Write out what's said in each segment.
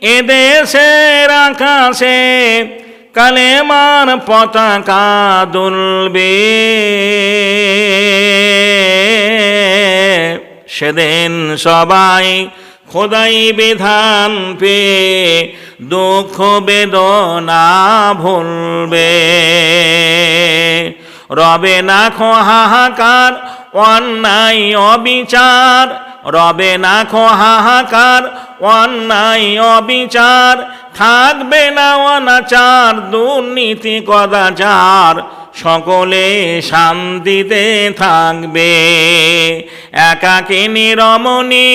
এদেশের আকাশে কালেমার পতাকা দুলবে। সেদিন সবাই খোদাই বিধান পে দুঃখ বেদনা ভুলবে। রবে না হাহাকার অন্যায় অবিচার রবে না খো হাহাকার, অন্যায় অবিচার, থাকবে না অনাচার, দুর্নীতি কদাচার, সকলে শান্তিতে থাকবে। একাকিনী রমণী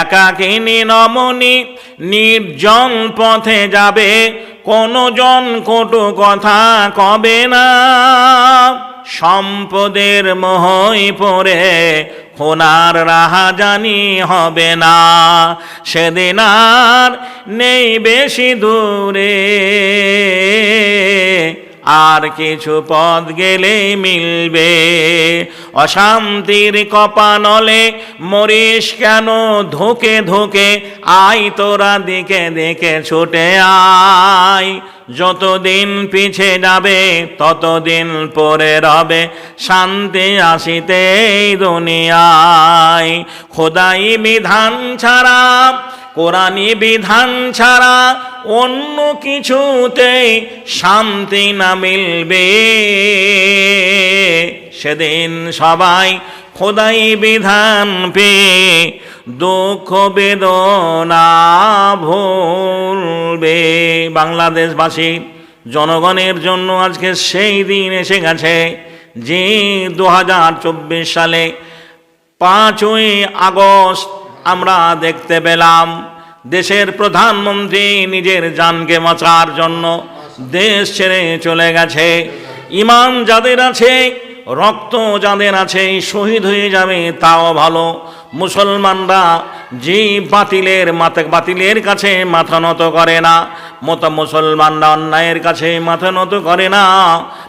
একাকিনী রমণী নির্জন পথে যাবে কোনো জন কটু কথা কবে না। সম্পদের মোহই পড়ে, খোনার রাহা জানি হবে না। সেদিন আর নেই বেশি দূরে। আর কিছু পদ গেলে মিলবে। অশান্তির কপানলে মরিস কেন? ধোকে ধোকে আই তোরা দিকে দিকে ছুটে আয়। যতদিন পিছে যাবে, ততদিন পরে রবে। শান্তি আসিতে দুনিয়ায়। খোদাই বিধান ছাড়া কোরআনী বিধান ছাড়া অন্য কিছুতে শান্তি না মিলবে। সেদিন সবাই খোদাই বিধান পেয়ে দুঃখ বেদনা ভুলবে বাংলাদেশবাসী। জনগণের জন্য আজকে সেই দিন এসে গেছে যে দুহাজার চব্বিশ সালে পাঁচই আগস্ট আমরা দেখতে পেলাম দেশের প্রধানমন্ত্রী নিজের জানকে বাঁচার জন্য দেশ ছেড়ে চলে গেছে। ইমান যাদের আছে, রক্ত যাদের আছে, শহীদ হয়ে যাবে, তাও ভালো। মুসলমানরা যে বাতিলের মাথা বাতিলের কাছে মাথা নত করে না। মতো মুসলমানরা অন্যায়ের কাছে মাথা নত করে না।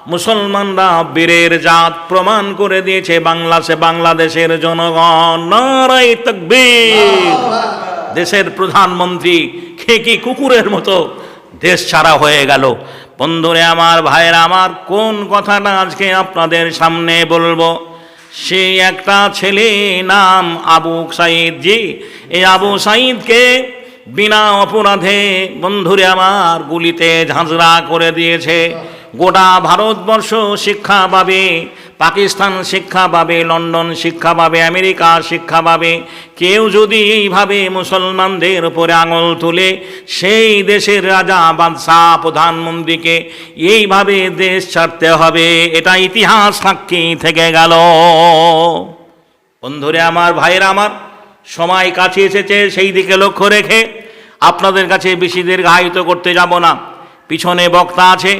মুসলমানরা বীরের জাত প্রমাণ করে দিয়েছে বাংলাদেশে বাংলাদেশের জনগণ। নারাই তকবীর। দেশের প্রধানমন্ত্রী খেকি কুকুরের মতো দেশ ছাড়া হয়ে গেল। বন্ধুরে আমার ভাইয়ের, আমার কোন কথাটা আজকে আপনাদের সামনে বলব? সে একটা ছেলে নাম আবু সাইদ জি। এই আবু সাইদকে বিনা অপরাধে বন্ধুরে আমার গুলিতে ঝাঁঝরা করে দিয়েছে। গোটা ভারতবর্ষ শিক্ষা পাবে পাকিস্তান শিক্ষা পাবে, লন্ডন শিক্ষা পাবে, আমেরিকা শিক্ষা পাবে। কেউ যদি এইভাবে মুসলমানদের উপরে আঙুল তুলে সেই দেশের রাজা, বাদশাহ, প্রধানমন্ত্রীকে এইভাবে দেশ ছাড়তে হবে, এটা ইতিহাস সাক্ষী থেকে গেল। বন্ধুরে আমার, ভাইয়েরা আমার, সময় কাছে এসেছে, সেই দিকে লক্ষ্য রেখে আপনাদের কাছে বেশি দীর্ঘায়িত করতে যাব না। পিছনে বক্তা আছে,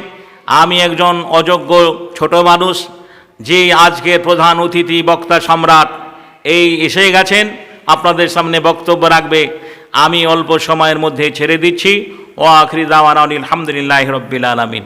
আমি একজন অযোগ্য ছোট মানুষ যে আজকে প্রধান অতিথি, বক্তা, সম্রাট, এই এসে গেছেন, আপনাদের সামনে বক্তব্য রাখবে। আমি অল্প সময়ের মধ্যে ছেড়ে দিচ্ছি। ও আখরি দাওয়ান আলহামদুলিল্লাহ রব্বিল আলমিন।